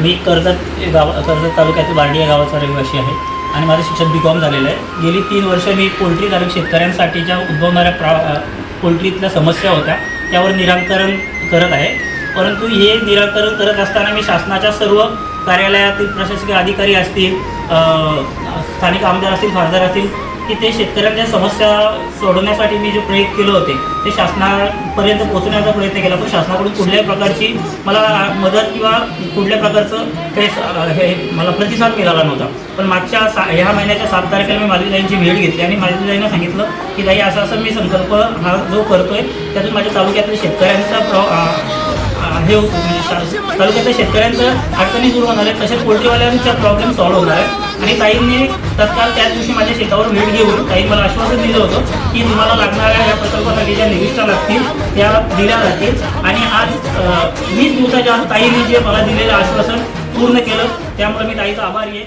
मी कर्जत गाव कर्जत तालुक्यातील बार्डी या गावाचा रहिवासी आहे आणि माझं शिक्षण बी कॉम झालेलं आहे. गेली तीन वर्ष मी पोल्ट्रीधारक शेतकऱ्यांसाठीच्या उद्भवणाऱ्या प्रा पोल्ट्रीतल्या समस्या होत्या. त्यावर निराकरण करत आहे. परंतु हे निराकरण करत असताना मी शासनाच्या सर्व कार्यालयातील प्रशासकीय अधिकारी असतील स्थानिक आमदार असतील खासदार असतील की ते शेतकऱ्यांच्या समस्या सोडवण्यासाठी मी जे प्रयोग केले होते ते शासनापर्यंत पोहोचवण्याचा प्रयत्न केला. पण शासनाकडून कुठल्याही प्रकारची मला मदत किंवा कुठल्या प्रकारचं काही हे मला प्रतिसाद मिळाला नव्हता. पण मागच्या सा ह्या महिन्याच्या सात तारखेला मी मालवीदाईंची भेट घेतली आणि मालवीदाईंना सांगितलं की ताई असं असं मी संकल्प हा जो करतोय त्यातून माझ्या तालुक्यातील शेतकऱ्यांचा प्र हे म्हणजे तालुक्यातल्या शेतकऱ्यांचं अडचणी दूर होणार आहे तसेच पोल्ट्रीवाल्यांचा प्रॉब्लेम सॉल्व्ह होणार आहे आणि ताईंनी तत्काळ त्याच दिवशी माझ्या शेतावर भेट घेऊन ताई मला आश्वासन दिलं होतं की तुम्हाला लागणाऱ्या या प्रकल्पासाठी ज्या निविष्ठा लागतील त्या दिल्या जातील. आणि आज वीस दिवसाच्या ताईंनी जे मला दिलेलं आश्वासन पूर्ण केलं त्यामुळे मी ताईचा आभारी आहे.